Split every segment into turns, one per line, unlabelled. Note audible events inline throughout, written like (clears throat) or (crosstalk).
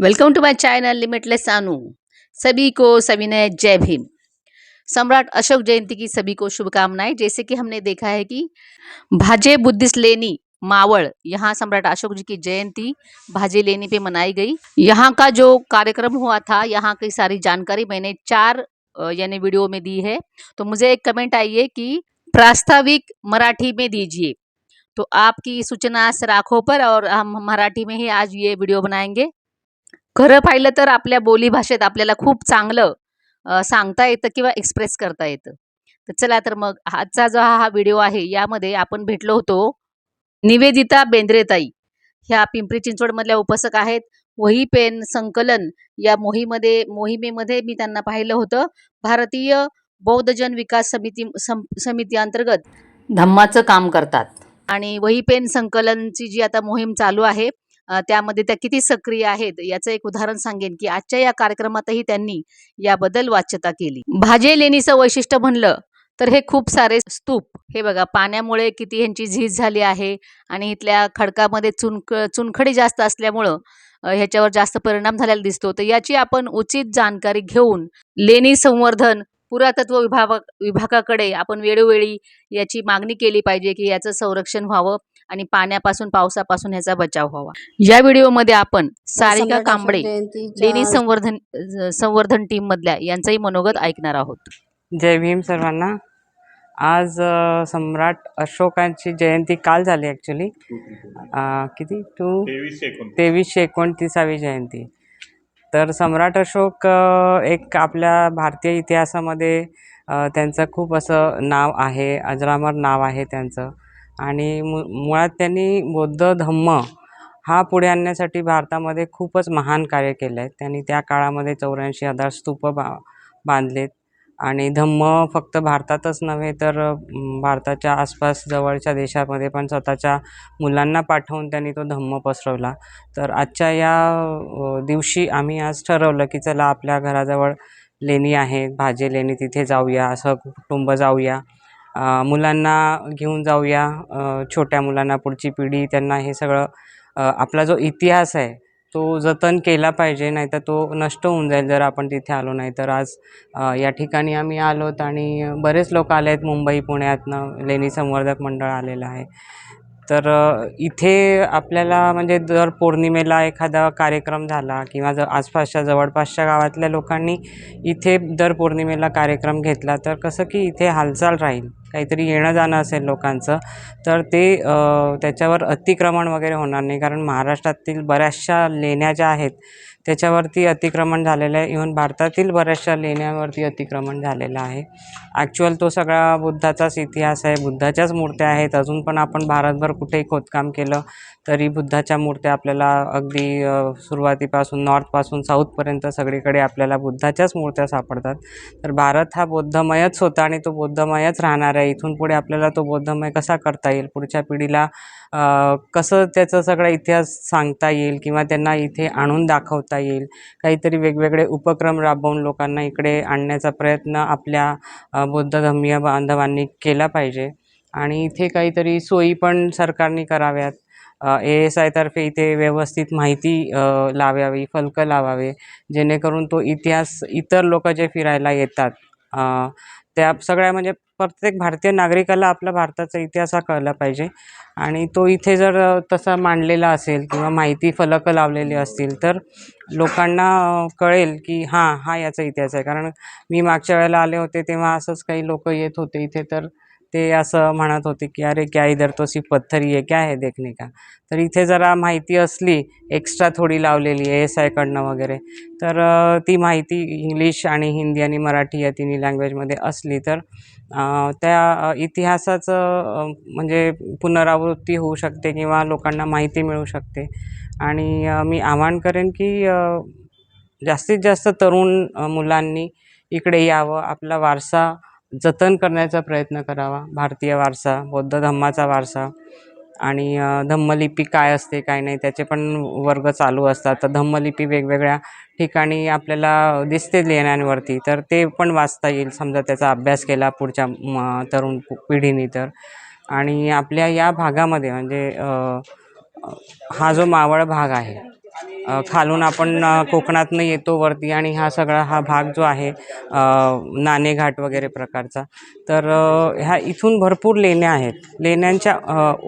Welcome to my channel limitless Anu सभी को सविनय जय भीम। सम्राट अशोक जयंती की सभी को शुभकामनाएँ। जैसे कि हमने देखा है कि भाजे बुद्धिस्ट लेनी मावड़ यहाँ सम्राट अशोक जी की जयंती भाजे लेनी पे मनाई गई। यहाँ का जो कार्यक्रम हुआ था, यहाँ की सारी जानकारी मैंने चार यानी वीडियो में दी है। तो मुझे एक कमेंट आई है कि प्रास्ताविक मराठी में दीजिए। तो आपकी सूचना राखो पर और हम मराठी में ही आज ये वीडियो बनाएँगे। खरं पाहिलं तर आपल्या बोलीभाषेत आपल्याला खूप चांगलं सांगता येतं किंवा एक्सप्रेस करता येतं. तर चला तर मग आजचा जो हा हा व्हिडिओ आहे यामध्ये आपण भेटलो होतो निवेदिता बेंद्रेताई. ह्या पिंपरी चिंचवडमधल्या उपसक आहेत. वही पेन संकलन या मोहीमध्ये मोहिमेमध्ये मी त्यांना पाहिलं होतं. भारतीय बौद्ध जन विकास समिती सम समिती अंतर्गत धम्माचं काम करतात. आणि वही पेन संकलनची जी आता मोहीम चालू आहे त्यामध्ये त्या किती सक्रिय आहेत याचं एक उदाहरण सांगेन की आजच्या या कार्यक्रमातही त्यांनी याबद्दल वाच्यता केली. भाजे लेणीचं वैशिष्ट्य म्हणलं तर हे खूप सारे स्तूप. हे बघा पाण्यामुळे किती ह्यांची झीज झाली आहे आणि इथल्या खडकामध्ये चुनक चुनखडी जास्त असल्यामुळं ह्याच्यावर जास्त परिणाम झालेला दिसतो. तर याची आपण उचित जाणकारी घेऊन लेणी संवर्धन पुरातत्व विभाग विभागाकडे आपण वेळोवेळी याची मागणी केली पाहिजे की याचं संरक्षण व्हावं. आणि पाण्यापासून पावसापासून ह्याचा बचाव व्हावा. या व्हिडिओमध्ये आपण सारिका कांबळे लेणी संवर्धन संवर्धन टीम मधल्या यांचंही मनोगत ऐकणार आहोत.
जय भीम सर्वांना. आज सम्राट अशोकांची जयंती काल झाली ॲक्च्युली किती? टू?
तेवीसशे एकोणतीस.
तेवीसशे एकोणतीसावी जयंती. तर सम्राट अशोक एक आपल्या भारतीय इतिहासामध्ये त्यांचं खूप असं नाव आहे अजरामर नाव आहे त्यांचं. आणि मु मुळात त्यांनी बौद्ध धम्म हा पुढे आणण्यासाठी भारतामध्ये खूपच महान कार्य केलं आहे त्यांनी त्या काळामध्ये चौऱ्याऐंशी हजार स्तूप बा बांधलेत. आणि धम्म फक्त भारतातच नव्हे तर भारताच्या आसपास जवळच्या देशामध्ये पण स्वतःच्या मुलांना पाठवून त्यांनी तो धम्म पसरवला. तर आजच्या या दिवशी आम्ही आज ठरवलं की चला आपल्या घराजवळ लेणी आहे भाजे लेणी तिथे जाऊया असं कुटुंब जाऊया. मुलांना घेऊन जाऊया. छोट्या मुलांना पुढची पिढी त्यांना हे सगळं आपला जो इतिहास आहे तो जतन केला पाहिजे नाहीतर तो नष्ट होऊन जाईल जर आपण तिथे आलो नाही. तर आज या ठिकाणी आम्ही आलोत आणि बरेच लोक आले आहेत मुंबई पुण्यातनं लेणी संवर्धक मंडळ आलेलं आहे. तर इथे आपल्याला म्हणजे दर पौर्णिमेला एखादा कार्यक्रम झाला किंवा जर आसपासच्या जवळपासच्या गावातल्या लोकांनी इथे दर पौर्णिमेला कार्यक्रम घेतला तर कसं की इथे हालचाल राहील. काहीतरी येणं जाणं असेल लोकांचं तर ते त्याच्यावर अतिक्रमण वगैरे होणार नाही. कारण महाराष्ट्रातील बऱ्याचशा लेण्या ज्या आहेत त्याच्यावरती अतिक्रमण झालेलं आहे. इव्हन भारतातील बऱ्याचशा लेण्यांवरती अतिक्रमण झालेलं आहे. ॲक्च्युअल तो सगळा बुद्धाचाच इतिहास आहे. बुद्धाच्याच मूर्त्या आहेत. अजून पण आपण भारतभर कुठेही खोदकाम केलं तरी बुद्धाच्या मूर्त्या आपल्याला अगदी सुरुवातीपासून नॉर्थपासून साऊथपर्यंत सगळीकडे आपल्याला बुद्धाच्याच मूर्त्या सापडतात. तर भारत हा बौद्धमयच होता आणि तो बौद्धमयच राहणार आहे. इथून पुढे आपल्याला तो बौद्धमय कसा करता येईल? पुढच्या पिढीला कसं त्याचा सगळा इतिहास सांगता येईल किंवा त्यांना इथे आणून दाखवता येईल? काहीतरी वेगवेगळे उपक्रम राबवून लोकांना इकडे आणण्याचा प्रयत्न आपल्या बौद्ध धर्मीय बांधवांनी केला पाहिजे. आणि इथे काहीतरी सोयी पण सरकारने कराव्यात. ए एस आयतर्फे इथे व्यवस्थित माहिती लावावी फलकं लावावे जेणेकरून तो इतिहास इतर लोक जे फिरायला येतात त्या सगळ्या म्हणजे प्रत्येक भारतीय नागरिकाला आपला भारताचा इतिहास हा कळला पाहिजे. आणि तो इथे जर तसा मांडलेला असेल किंवा माहिती फलकं लावलेली असतील तर लोकांना कळेल की हां हा याचा इतिहास आहे. कारण मी मागच्या वेळेला आले होते तेव्हा असंच काही लोक येत होते इथे तर ते असं म्हणत होते की अरे क्या इधर तो सी पत्थरी आहे क्या है देखने का? तर इथे जरा माहिती असली एक्स्ट्रा थोडी लावलेली आहे एस आयकडनं वगैरे. तर ती माहिती इंग्लिश आणि हिंदी आणि मराठी या तिन्ही लँग्वेजमध्ये असली तर त्या इतिहासाचं म्हणजे पुनरावृत्ती होऊ शकते किंवा लोकांना माहिती मिळू शकते. आणि मी आवाहन करेन की जास्तीत जास्त तरुण मुलांनी इकडे यावं. आपला वारसा जतन करण्याचा प्रयत्न करावा. भारतीय वारसा बौद्ध धम्माचा वारसा आणि धम्मलिपी काय असते काय नाही त्याचे पण वर्ग चालू असतात. तर धम्मलिपी वेगवेगळ्या ठिकाणी आपल्याला दिसते लेण्यांवरती तर ते पण वाचता येईल. समजा त्याचा अभ्यास केला पुढच्या म तरुण पिढीने तर. आणि आपल्या या भागामध्ये म्हणजे हा जो मावळ भाग आहे खालून आपण कोकणातनं येतो वरती आणि हा सगळा हा भाग जो आहे नाणेघाट वगैरे प्रकारचा. तर ह्या इथून भरपूर लेण्या आहेत. लेण्यांच्या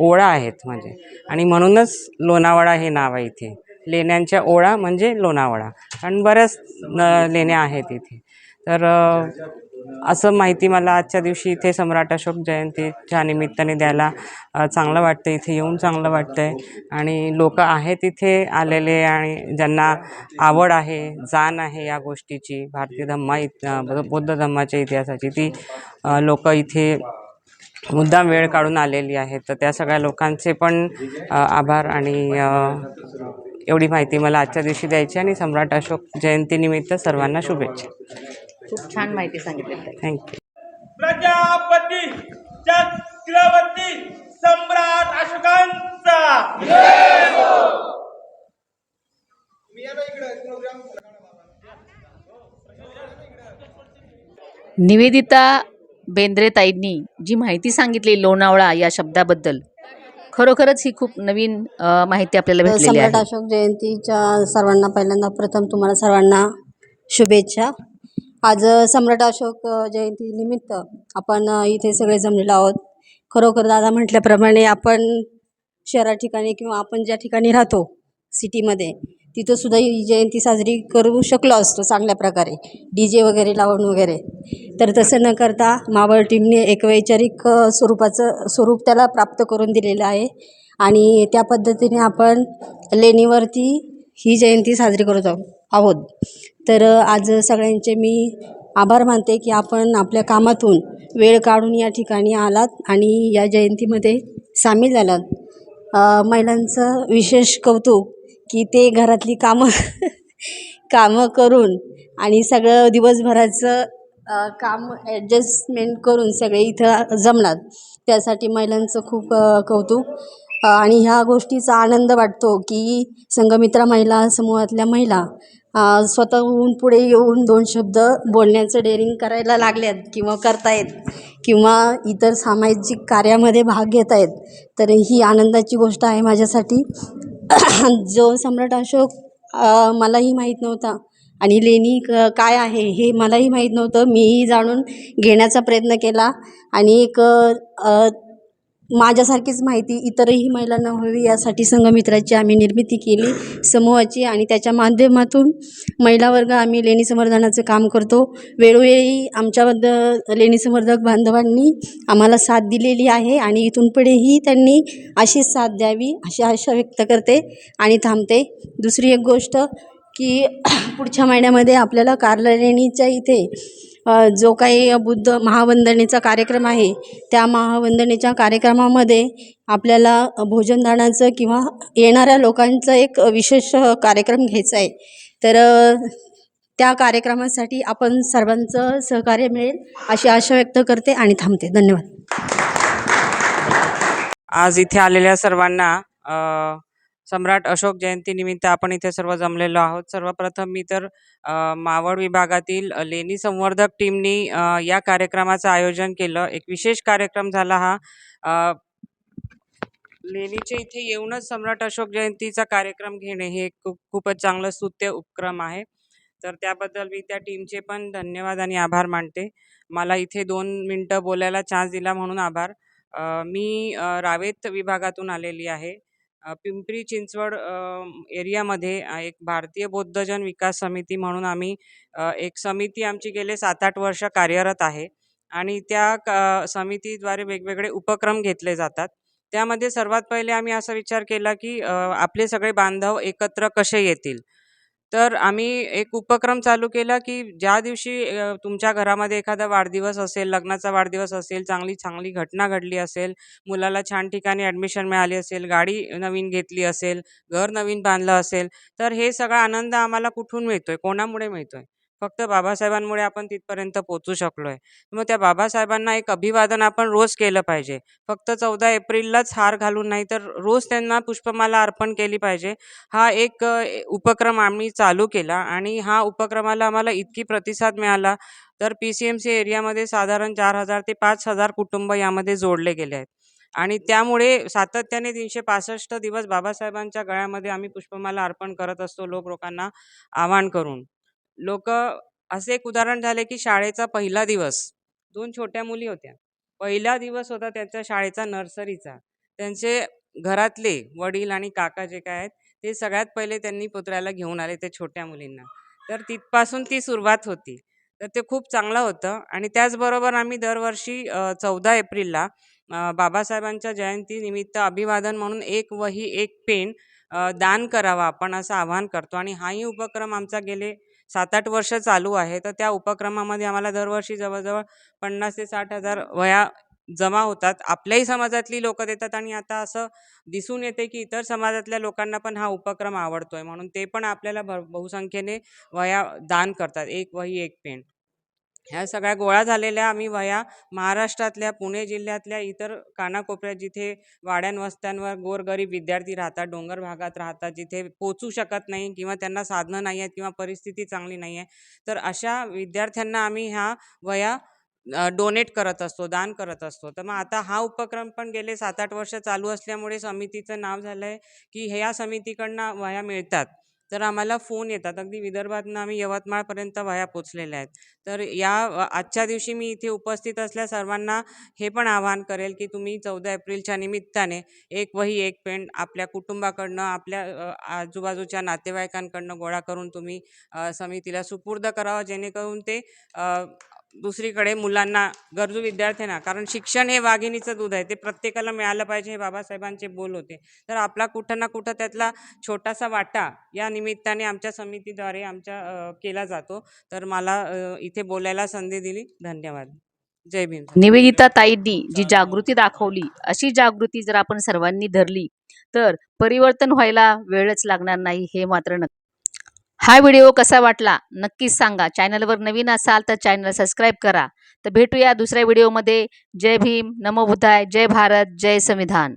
ओळा आहेत म्हणजे. आणि म्हणूनच लोणावळा हे नाव आहे इथे. लेण्यांच्या ओळा म्हणजे लोणावळा. कारण बऱ्याच न लेण्या आहेत इथे. तर असं माहिती मला आजच्या दिवशी इथे सम्राट अशोक जयंतीच्या निमित्ताने द्यायला चांगलं वाटतं इथे येऊन चांगलं वाटतं आहे आणि लोक आहेत इथे आलेले आणि ज्यांना आवड आहे जाण आहे या गोष्टीची भारतीय धम्मा इत ब- बौद्ध धम्माच्या इतिहासाची ती लोक इथे मुद्दाम वेळ काढून आलेली आहेत. तर त्या सगळ्या लोकांचे पण आभार आणि एवढी माहिती मला आजच्या दिवशी द्यायची आणि सम्राट अशोक जयंतीनिमित्त सर्वांना शुभेच्छा.
खूप छान माहिती सांगितली.
थँक्यू
प्रजापती चक्रवर्ती सम्राट अशोकांचा.
निवेदिता बेंद्रेताईंनी जी माहिती सांगितली लोणावळा या शब्दाबद्दल खरोखरच ही खूप नवीन माहिती आपल्याला भेटलेली
सम्राट
आहे.
अशोक जयंतीच्या सर्वांना पहिल्यांदा प्रथम तुम्हाला सर्वांना शुभेच्छा. आज सम्राट अशोक जयंतीनिमित्त आपण इथे सगळे जमलेलो आहोत. खरोखर दादा म्हटल्याप्रमाणे आपण शहरा ठिकाणी किंवा आपण ज्या ठिकाणी राहतो सिटीमध्ये तिथं सुद्धा ही जयंती साजरी करू शकलो असतो चांगल्या प्रकारे. डी जे वगैरे लावून वगैरे. तर तसं न करता मावळ टीमने एक वैचारिक स्वरूपाचं स्वरूप त्याला प्राप्त करून दिलेलं आहे. आणि त्या पद्धतीने आपण लेणीवरती ही जयंती साजरी करत आहोत. तर आज सगळ्यांचे मी आभार मानते की आपण आपल्या कामातून वेळ काढून या ठिकाणी आलात आणि या जयंतीमध्ये सामील झालात. महिलांचं विशेष कौतुक की ते घरातली कामं (laughs) कामं करून आणि सगळं दिवसभराचं काम ॲडजस्टमेंट करून सगळे इथं जमलात. त्यासाठी महिलांचं खूप कौतुक. आणि ह्या गोष्टीचा आनंद वाटतो की संघमित्रा महिला समूहातल्या महिला स्वतःहून पुढे येऊन दोन शब्द बोलण्याचं डेअरिंग करायला लागल्यात किंवा करतायत किंवा इतर सामाजिक कार्यामध्ये भाग घेत आहेत तर ही आनंदाची गोष्ट आहे माझ्यासाठी. (coughs) जो सम्राट अशोक मलाही माहीत नव्हता आणि लेणी क काय आहे हे मलाही माहीत नव्हतं. मीही जाणून घेण्याचा प्रयत्न केला आणि एक माझ्यासारखीच माहिती इतरही महिलांना व्हावी यासाठी संघमित्राची आम्ही निर्मिती केली समूहाची आणि त्याच्या माध्यमातून महिला वर्ग आम्ही लेणी संवर्धनाचं काम करतो. वेळोवेळी आमच्याबद्दल लेणी संवर्धक बांधवांनी आम्हाला साथ दिलेली आहे आणि इथून पुढेही त्यांनी अशीच साथ द्यावी अशी आशा व्यक्त करते आणि थांबते. दुसरी एक गोष्ट की (clears throat) पुढच्या महिन्यामध्ये आपल्याला कार्ला लेणीच्या इथे जो काही बुद्ध महावंदनेचा कार्यक्रम आहे त्या महावंदनेच्या कार्यक्रमामध्ये आपल्याला भोजनदानाचं किंवा येणाऱ्या लोकांचं एक विशेष कार्यक्रम घ्यायचा आहे. तर त्या कार्यक्रमासाठी आपण सर्वांचं सहकार्य मिळेल अशी आशा व्यक्त करते आणि थांबते. धन्यवाद.
आज इथे आलेल्या सर्वांना सम्राट अशोक जयंतीनिमित्त आपण इथे सर्व जमलेलो आहोत. सर्वप्रथम मी तर मावळ विभागातील लेणी संवर्धक टीमनी या कार्यक्रमाचं आयोजन केलं. एक विशेष कार्यक्रम झाला हा. लेणीचे इथे येऊनच सम्राट अशोक जयंतीचा कार्यक्रम घेणे हे एक खूप खूपच चांगलं स्तुत्य उपक्रम आहे. तर त्याबद्दल मी त्या टीमचे पण धन्यवाद आणि आभार मानते. मला इथे दोन मिनटं बोलायला चान्स दिला म्हणून आभार. मी रावेत विभागातून आलेली आहे. पिंपरी चिंचवड एरियामध्ये एक भारतीय बौद्धजन विकास समिती म्हणून आम्ही एक समिती आमची गेले सात आठ वर्ष कार्यरत आहे. आणि त्या क समितीद्वारे वेगवेगळे उपक्रम घेतले जातात. त्यामध्ये सर्वात पहिले आम्ही असा विचार केला की आपले सगळे बांधव एकत्र कसे येतील? तर आम्ही एक उपक्रम चालू केला की ज्या दिवशी तुमच्या घरामध्ये एखादा वाढदिवस असेल लग्नाचा वाढदिवस असेल चांगली चांगली घटना घडली असेल मुलाला छान ठिकाणी ॲडमिशन मिळाली असेल गाडी नवीन घेतली असेल घर नवीन बांधलं असेल तर हे सगळा आनंद आम्हाला कुठून मिळतो आहे कोणामुळे मिळतो आहे फक्त बाबासाहेबांमुळे आपण तिथपर्यंत पोचू शकलो आहे मग त्या बाबासाहेबांना एक अभिवादन आपण रोज केलं पाहिजे. फक्त चौदा एप्रिललाच हार घालून नाही तर रोज त्यांना पुष्पमाला अर्पण केली पाहिजे. हा एक उपक्रम आम्ही चालू केला आणि हा उपक्रमाला आम्हाला इतकी प्रतिसाद मिळाला. तर पी सी एम सी एरियामध्ये साधारण चार हजार ते पाच हजार कुटुंब यामध्ये जोडले गेले आहेत. आणि त्यामुळे सातत्याने तीनशे पासष्ट दिवस बाबासाहेबांच्या गळ्यामध्ये आम्ही पुष्पमाला अर्पण करत असतो लोक लोकांना आवाहन करून. लोक असे एक उदाहरण झाले की शाळेचा पहिला दिवस दोन छोट्या मुली होत्या. पहिला दिवस होता त्यांच्या शाळेचा नर्सरीचा. त्यांचे घरातले वडील आणि काका जे काय आहेत ते सगळ्यात पहिले त्यांनी पुतळ्याला घेऊन आले त्या छोट्या मुलींना. तर तिथपासून ती सुरुवात होती. तर ते खूप चांगलं होतं आणि त्याचबरोबर आम्ही दरवर्षी चौदा एप्रिलला बाबासाहेबांच्या जयंतीनिमित्त अभिवादन म्हणून एक वही एक पेन दान करावा आपण असं आवाहन करतो आणि हाही उपक्रम आमचा गेले सात आठ वर्ष चालू आहे. तर त्या उपक्रमामध्ये आम्हाला दरवर्षी जवळजवळ पन्नास ते साठ हजार वया जमा होतात. आपल्याही समाजातली लोक देतात आणि आता असं दिसून येते की इतर समाजातल्या लोकांना पण हा उपक्रम आवडतो आहे म्हणून ते पण आपल्याला भर बहुसंख्येने वया दान करतात. एक वही एक पेन. ह्या सगळ्या गोळा झालेल्या आम्ही वया महाराष्ट्रातल्या पुणे जिल्ह्यातल्या इतर कानाकोपऱ्यात जिथे वाड्यान वस्त्यांवर गोरगरीब विद्यार्थी राहतात डोंगर भागात राहतात जिथे पोचू शकत नाही किंवा त्यांना साधनं नाही आहेत किंवा परिस्थिती चांगली नाही आहे तर अशा विद्यार्थ्यांना आम्ही ह्या वया डोनेट करत असतो दान करत असतो. तर मग आता हा उपक्रम पण गेले सात आठ वर्ष चालू असल्यामुळे समितीचं नाव झालं आहे की ह्या समितीकडनं वया मिळतात. तर आम्हाला फोन येतात. अगदी विदर्भातनं आम्ही यवतमाळपर्यंत वया पोचलेल्या आहेत. तर या आजच्या दिवशी मी इथे उपस्थित असल्या सर्वांना हे पण आवाहन करेल की तुम्ही चौदा एप्रिलच्या निमित्ताने एक वही एक पेन आपल्या कुटुंबाकडनं आपल्या आजूबाजूच्या नातेवाईकांकडनं गोळा करून तुम्ही समितीला सुपूर्द करावं जेणेकरून ते दुसरीकडे मुलांना गरजू विद्यार्थ्यांना कारण शिक्षण हे वाघिणीचं दूध आहे. ते प्रत्येकाला मिळालं पाहिजे हे बाबासाहेबांचे बोल होते. तर आपला कुठं ना कुठं त्यातला छोटासा वाटा या निमित्ताने आमच्या समितीद्वारे आमच्या केला जातो. तर मला इथे बोलायला संधी दिली. धन्यवाद. जय भीम.
निवेदिता ताईंनी जी जागृती दाखवली. अशी जागृती जर आपण सर्वांनी धरली तर परिवर्तन व्हायला वेळच लागणार नाही हे मात्र नक्की. हा व्हिडिओ कसा वाटला नक्कीच सांगा. चॅनलवर नवीन असाल तर चॅनल सबस्क्राईब करा. तर भेटूया दुसऱ्या व्हिडिओमध्ये. जय भीम. नमो बुद्धाय. जय भारत. जय संविधान.